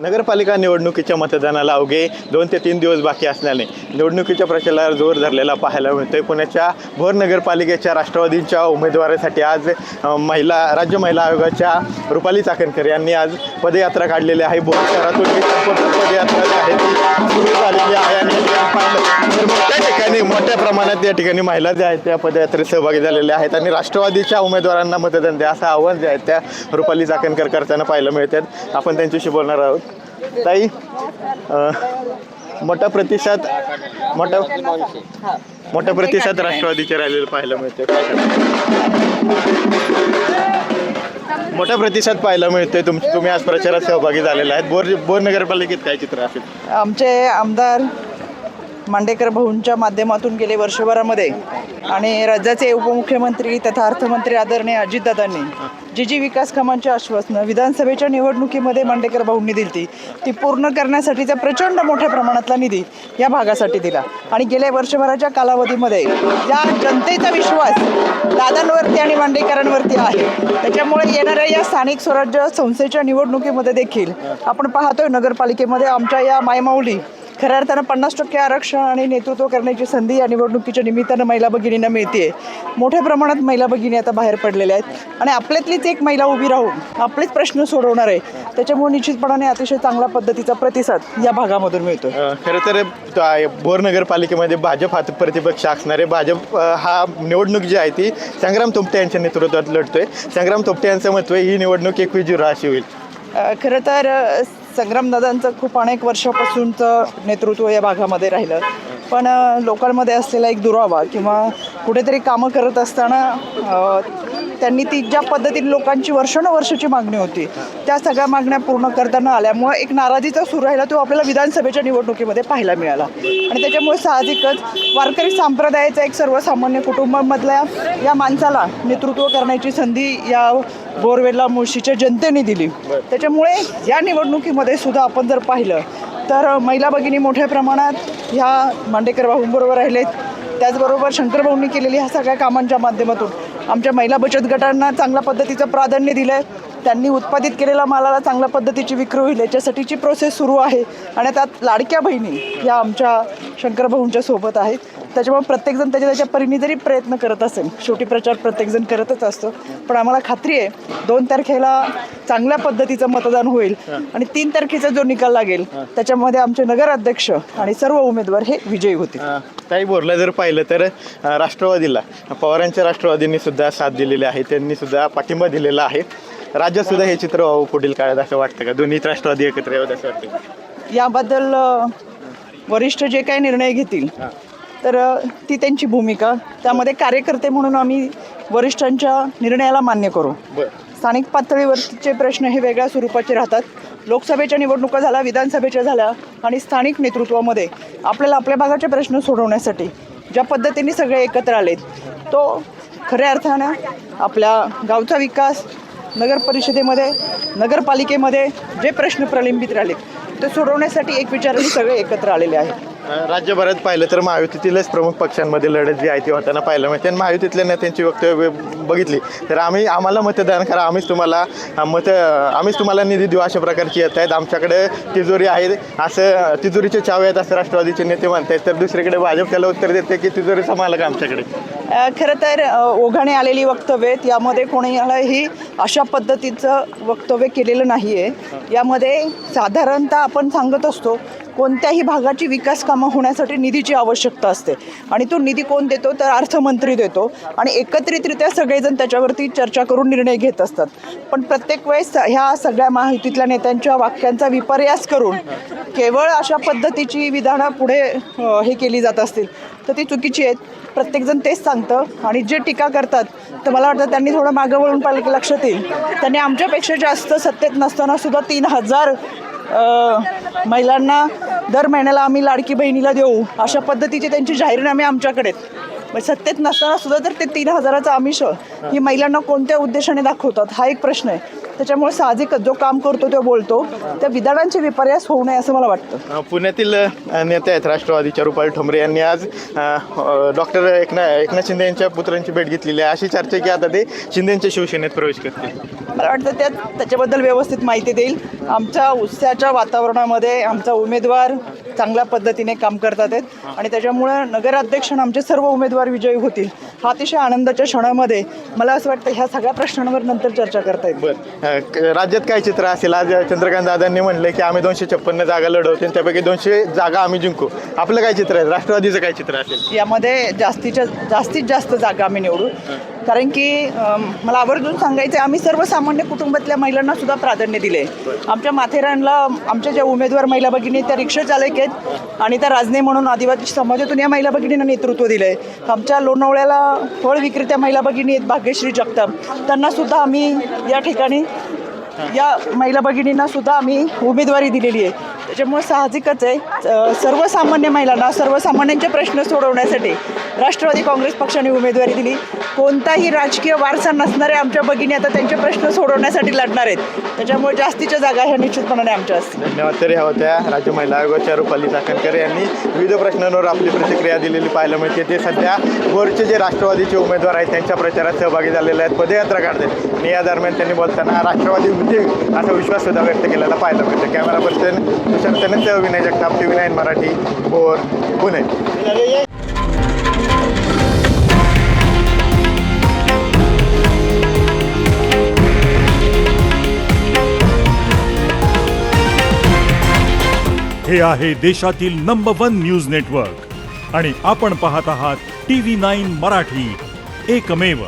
नगरपालिका निवडणुकीच्या मतदानाला अवघे दोन ते तीन दिवस बाकी असल्याने निवडणुकीच्या प्रचाराला जोर धरलेला पाहायला मिळतोय. पुण्याच्या भोर नगरपालिकेच्या राष्ट्रवादीच्या उमेदवारासाठी आज महिला राज्य महिला आयोगाच्या रुपाली चाकणकर यांनी आज पदयात्रा काढलेली आहे. भोर शहरातून ही संपूर्ण पदयात्रा जी आहे. ती सुरू झालेली आहे आणि पाहिलं तर मोठ्या ठिकाणी मोठ्या प्रमाणात या ठिकाणी महिला ज्या आहेत त्या पदयात्रेत सहभागी झालेल्या आहेत आणि राष्ट्रवादीच्या उमेदवारांना मतदान द्या असं आव्हान जे आहे त्या रुपाली चाकणकर करताना पाहायला मिळतात आपण त्यांच्याशी बोलणार आहोत. ताई अ, मोठा प्रतिसाद मोठा मोठा प्रतिसाद राष्ट्रवादीचे राहिलेला पाहायला मिळते मोठा प्रतिसाद पाहायला मिळतोय तुम तुम्ही आज प्रचारात सहभागी झालेला आहेत. बोर बोर नगरपालिकेत काय चित्र असेल? आमचे आमदार मांडेकर भाऊंच्या माध्यमातून गेले वर्षभरामध्ये. आणि राज्याचे उपमुख्यमंत्री तथा अर्थमंत्री आदरणीय अजितदादांनी जी जी विकास कामांची आश्वासनं विधानसभेच्या निवडणुकीमध्ये मांडेकर भाऊंनी दिली ती पूर्ण करण्यासाठीचा प्रचंड मोठ्या प्रमाणातला निधी या भागासाठी दिला. आणि गेल्या वर्षभराच्या कालावधीमध्ये या जनतेचा विश्वास दादांवरती आणि मांडेकरांवरती आहे. त्याच्यामुळे येणाऱ्या या स्थानिक स्वराज्य संस्थेच्या निवडणुकीमध्ये देखील आपण पाहतोय नगरपालिकेमध्ये आमच्या या मायमाऊली खऱ्या अर्थानं पन्नास टक्के आरक्षण आणि नेतृत्व करण्याची संधी या निवडणुकीच्या निमित्तानं महिला भगिनींना मिळते मोठ्या प्रमाणात महिला भगिनी आता बाहेर पडलेल्या आहेत. आणि आपल्यातलीच एक महिला उभी राहून आपलेच प्रश्न सोडवणार आहे. त्याच्यामुळे निश्चितपणाने अतिशय चांगल्या पद्धतीचा प्रतिसाद या भागामधून मिळतो खरं तर बोर नगरपालिकेमध्ये भाजप हा प्रतिपक्ष असणारे भाजप हा निवडणूक जी आहे ती संग्राम तोपटे यांच्या नेतृत्वात लढतोय. संग्राम तोपटे यांचं महत्त्व आहे, ही निवडणूक एकवीस झिरो अशी होईल. खरं तर संग्रामदादांचं खूप अनेक वर्षापासूनचं नेतृत्व या भागामध्ये राहिलं. पण लोकांमध्ये असलेला एक दुरावा किंवा कुठेतरी कामं करत असताना त्यांनी ती ज्या पद्धतीने लोकांची वर्षानुवर्षाची मागणी होती त्या सगळ्या मागण्या पूर्ण करताना आल्यामुळे एक नाराजीचा सुरू राहिला तो आपल्याला विधानसभेच्या निवडणुकीमध्ये पाहायला मिळाला. आणि त्याच्यामुळे साहजिकच वारकरी संप्रदायाचा एक सर्वसामान्य कुटुंबामधल्या या माणसाला नेतृत्व करण्याची संधी या बोरवेला मुळशीच्या जनतेने दिली. त्याच्यामुळे या निवडणुकीमध्ये सुद्धा आपण जर पाहिलं तर महिला भगिनी मोठ्या प्रमाणात ह्या मांडेकर भाऊंबरोबर राहिलेत. त्याचबरोबर शंकरभाऊंनी केलेली ह्या सगळ्या कामांच्या माध्यमातून आमच्या महिला बचत गटांना चांगल्या पद्धतीचं प्राधान्य दिलं आहे त्यांनी उत्पादित केलेल्या मालाला चांगल्या पद्धतीची विक्री होईल याच्यासाठीची प्रोसेस सुरू आहे. आणि त्यात लाडक्या बहिणी या आमच्या शंकरभाऊंच्या सोबत आहेत. त्याच्यामुळे प्रत्येकजण त्याच्या त्याच्या परीने जरी प्रयत्न करत असेल शेवटी प्रचार प्रत्येकजण करतच असतो. पण आम्हाला खात्री आहे दोन तारखेला चांगल्या पद्धतीचं मतदान होईल आणि तीन तारखेचा जो निकाल लागेल त्याच्यामध्ये आमचे नगराध्यक्ष आणि सर्व उमेदवार हे विजयी होतील. काही बोरला जर पाहिलं तर राष्ट्रवादीला पवारांच्या राष्ट्रवादींनी सुद्धा साथ दिलेली आहे त्यांनी सुद्धा पाठिंबा दिलेला आहे. राज्यात सुद्धा हे चित्र व्हावं पुढील काळात असं वाटतं का? दोन्ही राष्ट्रवादी एकत्र यावं असं वाटतं? याबद्दल वरिष्ठ जे काही निर्णय घेतील तर ती त्यांची भूमिका. त्यामध्ये कार्यकर्ते म्हणून आम्ही वरिष्ठांच्या निर्णयाला मान्य करू. स्थानिक पातळीवरचे प्रश्न हे वेगळ्या स्वरूपाचे राहतात. लोकसभेच्या निवडणुका झाल्या विधानसभेच्या झाल्या आणि स्थानिक नेतृत्वामध्ये आपल्याला आपल्या भागाचे प्रश्न सोडवण्यासाठी ज्या पद्धतीने सगळे एकत्र आलेत तो खऱ्या अर्थानं आपल्या गावचा विकास नगर परिषदेमध्ये नगरपालिकेमध्ये जे प्रश्न प्रलंबित राहिले ते सोडवण्यासाठी एक विचाराने सगळे एकत्र आलेले आहेत. राज्यभरात पाहिलं तर महायुतीतीलच प्रमुख पक्षांमध्ये लढत जी आहे ती होताना पाहायला मिळते आणि महायुतीतल्या नेत्यांची वक्तव्य बघितली. तर आम्ही आम्हाला मतदान करा. आम्हीच तुम्हाला मत आम्हीच तुम्हाला निधी देऊ अशा प्रकारची येत आहेत. आमच्याकडे तिजोरी आहे असं तिजोरीचे चावे आहेत असं राष्ट्रवादीचे नेते म्हणत आहेत. तर दुसरीकडे भाजप त्याला उत्तर देते की तिजोरीचा मालक आमच्याकडे. खरं तर ओघाणे ओघाने आलेली वक्तव्य आहेत. यामध्ये कोणालाही अशा पद्धतीचं वक्तव्य केलेलं नाही आहे यामध्ये साधारणतः आपण सांगत असतो कोणत्याही भागाची विकास कामं होण्यासाठी निधीची आवश्यकता असते. आणि तो निधी कोण देतो? तर अर्थमंत्री देतो. आणि एकत्रितरित्या सगळेजण त्याच्यावरती चर्चा करून निर्णय घेत असतात. पण प्रत्येक वेळेस ह्या सगळ्या माहितीतल्या नेत्यांच्या वाक्यांचा विपर्यास करून केवळ अशा पद्धतीची विधानं पुढे हे केली जात असतील तर ती चुकीची आहेत. प्रत्येकजण तेच सांगतं आणि जे टीका करतात तर मला वाटतं त्यांनी थोडं मागं वळून पाहिलं की लक्षात येईल. त्यांनी आमच्यापेक्षा जास्त सत्तेत नसताना सुद्धा तीन हजार महिलांना दर महिन्याला आम्ही लाडकी बहिणीला देऊ. अशा पद्धतीचे त्यांचे जाहीरनामे आमच्याकडे आहेत. मग सत्तेत नसताना सुद्धा तर ते तीन हजाराचं आमिष ही महिलांना कोणत्या उद्देशाने दाखवतात हा एक प्रश्न आहे. त्याच्यामुळे साहजिकच जो काम करतो तो बोलतो. त्या विधानांचे विपर्यास होऊ नये असं मला वाटतं. पुण्यातील नेते आहेत राष्ट्रवादीच्या रुपाली ठोंबरे यांनी आज डॉक्टर एकना एकनाथ शिंदे यांच्या पुत्रांची भेट घेतलेली आहे. अशी चर्चा आहे की आता ते शिंदेच्या शिवसेनेत प्रवेश करतील. मला वाटतं त्यात त्याच्याबद्दल व्यवस्थित माहिती देईल. आमच्या उत्साहाच्या वातावरणामध्ये आमचा उमेदवार चांगल्या पद्धतीने काम करतात आहेत. आणि त्याच्यामुळं नगराध्यक्ष आमचे सर्व उमेदवार विजयी होतील. हा अतिशय आनंदाच्या क्षणामध्ये मला असं वाटतं ह्या सगळ्या प्रश्नांवर नंतर चर्चा करता येईल. बरं. राज्यात काय चित्र असेल? आज चंद्रकांत दादांनी म्हणले की आम्ही दोनशे छप्पन्न जागा लढवतो आणि त्यापैकी दोनशे जागा आम्ही जिंकू. आपलं काय चित्र आहे? राष्ट्रवादीचं काय चित्र असेल? यामध्ये जास्तीच्या जास्तीत जास्त जागा आम्ही निवडू. कारण की मला आवर्जून सांगायचं आहे आम्ही सर्वसामान्य कुटुंबातल्या महिलांना सुद्धा प्राधान्य दिले आमच्या माथेरानला आमच्या ज्या उमेदवार महिला भगिनी त्या रिक्षा चालक आहेत आणि त्या राजने म्हणून आदिवासी समाजातून या महिला भगिनींना नेतृत्व दिलं आहे आमच्या लोणावळ्याला फळ विक्रेत्या महिला भगिनी आहेत भाग्यश्री जगताप. त्यांना सुद्धा आम्ही या ठिकाणी या महिला भगिनींना सुद्धा आम्ही उमेदवारी दिलेली आहे. त्याच्यामुळे साहजिकच आहे. सर्वसामान्य महिलांना सर्वसामान्यांचे प्रश्न सोडवण्यासाठी राष्ट्रवादी काँग्रेस पक्षाने उमेदवारी दिली. कोणताही राजकीय वारसा नसणाऱ्या आमच्या भगिनी आता त्यांचे प्रश्न सोडवण्यासाठी लढणार आहेत. त्याच्यामुळे जास्तीच्या जागा ह्या निश्चितपणाने आमच्या असतील. धन्यवाद. तरी ह्या होत्या राज्य महिला आयोगाच्या रुपाली चाकणकर यांनी विविध प्रश्नांवर आपली प्रतिक्रिया दिलेली पाहायला मिळते. ते सध्या वरचे जे राष्ट्रवादीचे उमेदवार आहेत त्यांच्या प्रचारात सहभागी झालेले आहेत. पदयात्रा काढतात. आणि या दरम्यान त्यांनी बोलताना राष्ट्रवादी होते असा विश्वास सुद्धा व्यक्त केलेला पाहायला मिळतो. Camera person Tushar तनंत Vinay Jagtap T V nine Marathi Bhor Pune. हे आहे देशातील नंबर वन न्यूज नेटवर्क आणि आपण पाहत आहात टी व्ही नाईन मराठी. एकमेव